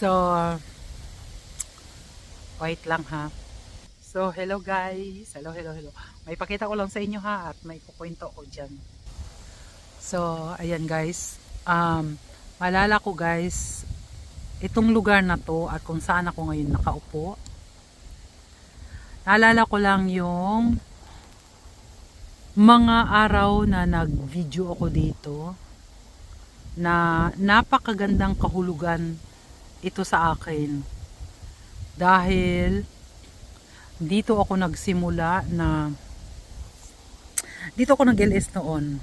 So, wait lang ha. So, hello guys. Hello, hello, hello. May pakita ko lang sa inyo ha at may kukwento ko dyan. So, ayan guys. Um, malala ko guys, itong lugar na to at kung saan ako ngayon nakaupo. Naalala ko lang yung mga araw na nag-video ako dito na napakagandang kahulugan ito sa akin. Dahil dito ako nagsimula na dito ako nag-LS noon.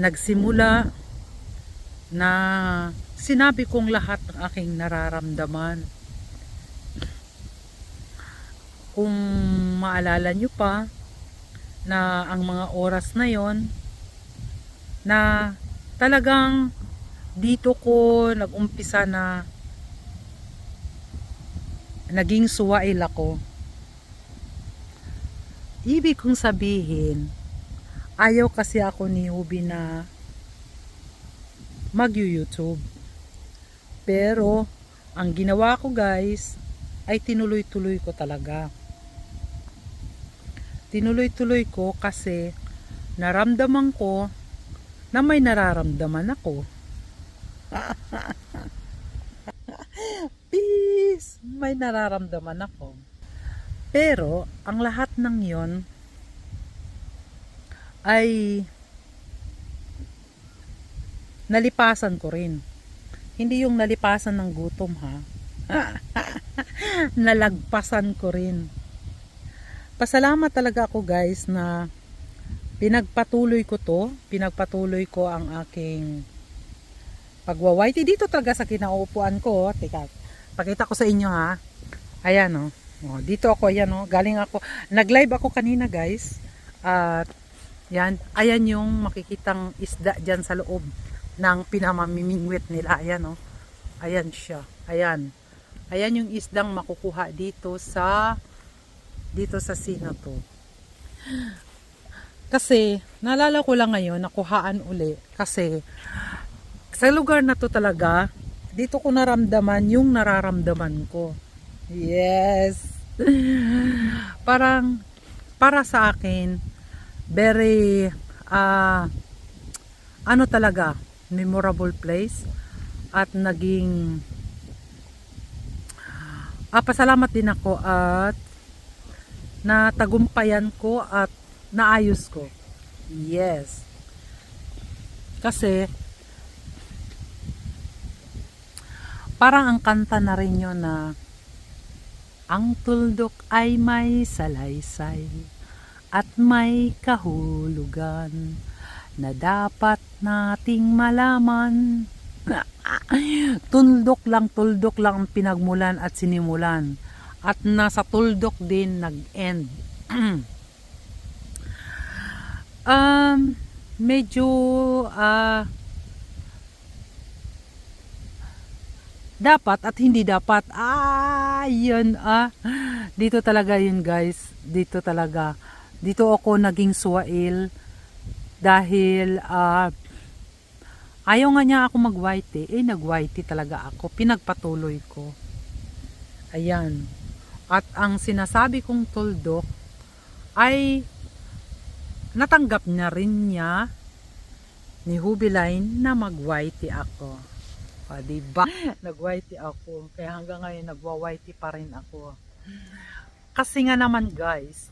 Nagsimula na sinabi kong lahat ng aking nararamdaman. Kung maalala nyo pa na ang mga oras na yon na talagang dito ko nagumpisa na naging suwail ako. Ibig kong sabihin, ayaw kasi ako ni Hubi na mag-YouTube. Pero, ang ginawa ko guys, ay tinuloy-tuloy ko talaga. Tinuloy-tuloy ko kasi naramdaman ko na may nararamdaman ako. Peace! May nararamdaman ako. Pero, ang lahat ng yon ay nalipasan ko rin. Hindi yung nalipasan ng gutom ha. Nalagpasan ko rin. Pasalamat talaga ako guys na pinagpatuloy ko to. Pinagpatuloy ko ang aking pagwawaiti dito talaga sa kinaupuan ko. Teka, pakita ko sa inyo ha. Ayan o. Oh. Oh, dito ako, ayan oh. Galing ako. Nag-live ako kanina guys. At yan, ayan yung makikitang isda dyan sa loob ng pinamamimingwit nila. Ayan oh. Ayan siya. Ayan. Ayan yung isdang makukuha dito sa dito sa sina to. Kasi, naalala ko lang ngayon, nakuhaan uli. Kasi, sa lugar na to talaga, dito ko naramdaman yung nararamdaman ko. Yes. Parang, para sa akin, very, uh, ano talaga, memorable place. At naging, ah, pasalamat din ako at natagumpayan ko at naayos ko. Yes. Kasi, parang ang kanta na rin yun na ang tuldok ay may salaysay at may kahulugan na dapat nating malaman. tuldok lang, tuldok lang ang pinagmulan at sinimulan. At nasa tuldok din nag-end. um, medyo uh, dapat at hindi dapat. Ah, ah. Dito talaga yun guys. Dito talaga. Dito ako naging suwail dahil uh, ayaw nga niya ako mag-whitey. Eh, nag-whitey talaga ako. Pinagpatuloy ko. Ayan. At ang sinasabi kong tuldok ay natanggap na rin niya ni Hubiline na mag-whitey ako. O, diba? Nag-whitey ako. Kaya hanggang ngayon, nagwa-whitey pa rin ako. Kasi nga naman, guys,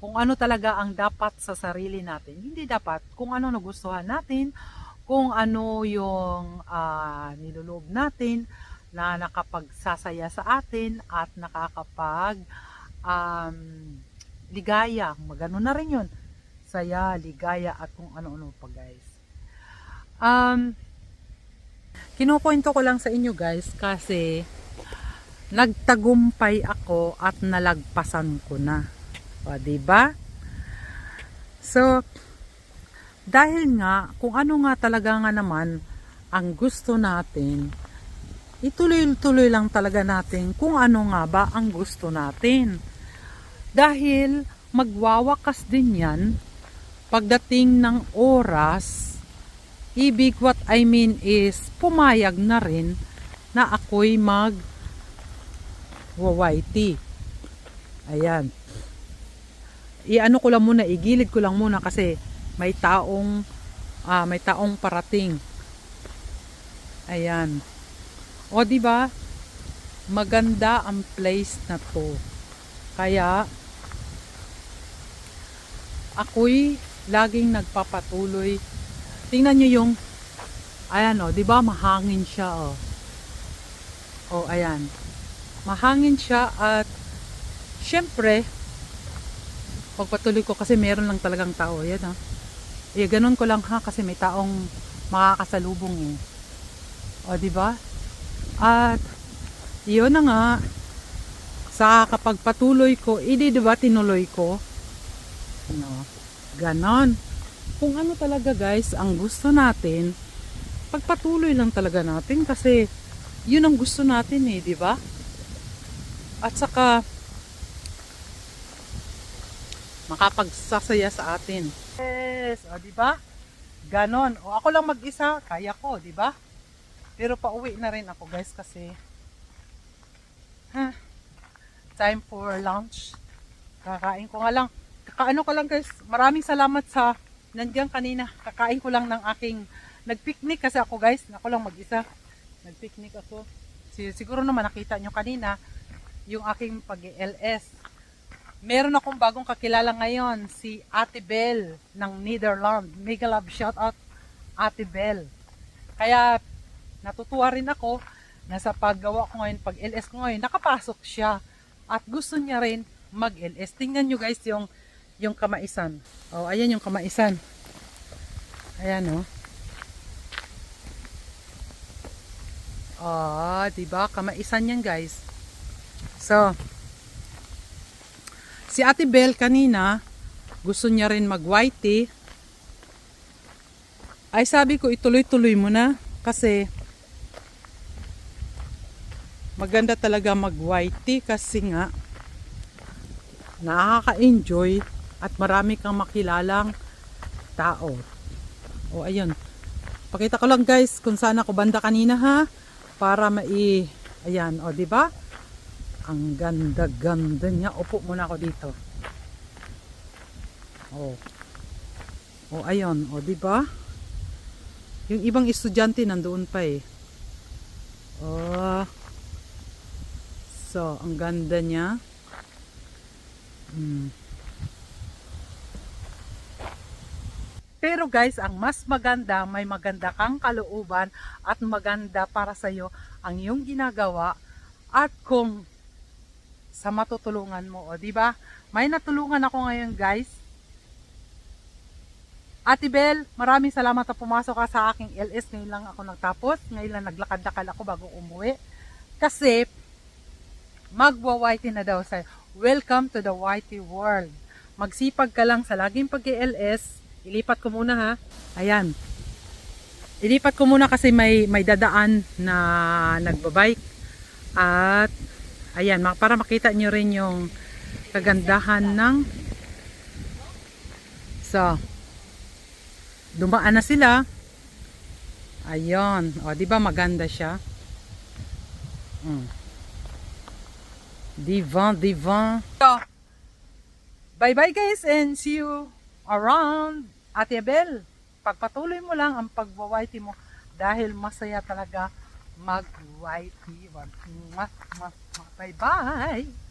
kung ano talaga ang dapat sa sarili natin. Hindi dapat kung ano nagustuhan natin, kung ano yung uh, niluloob natin na nakapagsasaya sa atin at nakakapag um, ligaya. Magano na rin yun. Saya, ligaya at kung ano-ano pa guys. Um, kinukwento ko lang sa inyo guys kasi nagtagumpay ako at nalagpasan ko na. O, diba? So, dahil nga, kung ano nga talaga nga naman ang gusto natin, ituloy-tuloy lang talaga natin kung ano nga ba ang gusto natin. Dahil magwawakas din yan pagdating ng oras, ibig what I mean is pumayag na rin na ako'y mag YT. Ayan. I-ano ko lang muna, igilid ko lang muna kasi may taong ah, may taong parating. Ayan. O di ba? Maganda ang place na to. Kaya ako'y laging nagpapatuloy. Tingnan nyo yung ayan o, di ba mahangin siya o. O ayan. Mahangin siya at syempre pagpatuloy ko kasi meron lang talagang tao. Ayan ha. Eh, ganun ko lang ha kasi may taong makakasalubong eh. O, di ba? At, yun na nga, sa kapag patuloy ko, hindi di ba tinuloy ko? No, ganon. Kung ano talaga guys, ang gusto natin, pagpatuloy lang talaga natin kasi yun ang gusto natin eh, di ba? At saka, makapagsasaya sa atin. Yes, o di ba? Ganon. O ako lang mag-isa, kaya ko, di ba? Pero pauwi na rin ako guys kasi ha, time for lunch. Kakain ko nga lang. Kakaano ko lang guys. Maraming salamat sa nandiyan kanina. Kakain ko lang ng aking nagpicnic kasi ako guys. Ako lang mag-isa. Nagpicnic ako. Si- Siguro naman nakita nyo kanina yung aking pag-LS. Meron akong bagong kakilala ngayon, si Ate Bell ng Netherlands. Mega love shout out Ate Bell. Kaya natutuwa rin ako na sa paggawa ko ngayon, pag LS ko ngayon, nakapasok siya. At gusto niya rin mag-LS. Tingnan nyo guys yung, yung kamaisan. Oh, ayan yung kamaisan. Ayan oh. Oh, di ba? Kamaisan yan guys. So, si Ate Bell kanina, gusto niya rin mag-whitey. Ay sabi ko, ituloy-tuloy mo na. Kasi, maganda talaga mag-whitey kasi nga, nakaka-enjoy at marami kang makilalang tao. O ayun. Pakita ko lang guys kung saan ako banda kanina ha para mai ayan o di ba? Ang ganda-ganda niya. Upo muna ako dito. Oh. O ayun, o di ba? Yung ibang estudyante nandoon pa eh. Oh. So, ang ganda niya. Hmm. Pero guys, ang mas maganda, may maganda kang kalooban at maganda para sa iyo ang iyong ginagawa at kung sa matutulungan mo, o di ba? May natulungan ako ngayon, guys. Ate Bel, maraming salamat na pumasok ka sa aking LS. Ngayon lang ako nagtapos. Ngayon lang naglakad-lakad ako bago umuwi. Kasi, magwa-whitey na daw sa'yo. Welcome to the whitey world. Magsipag ka lang sa laging pag-LS. Ilipat ko muna ha. Ayan. Ilipat ko muna kasi may, may dadaan na nagbabike. At, ayan, para makita nyo rin yung kagandahan ng So, dumaan na sila. Ayun. O, di ba maganda siya? Mm. Divan, divan. So, bye-bye guys and see you around. Ate Abel, pagpatuloy mo lang ang pagwawaiti mo dahil masaya talaga mag-YT. Bye-bye!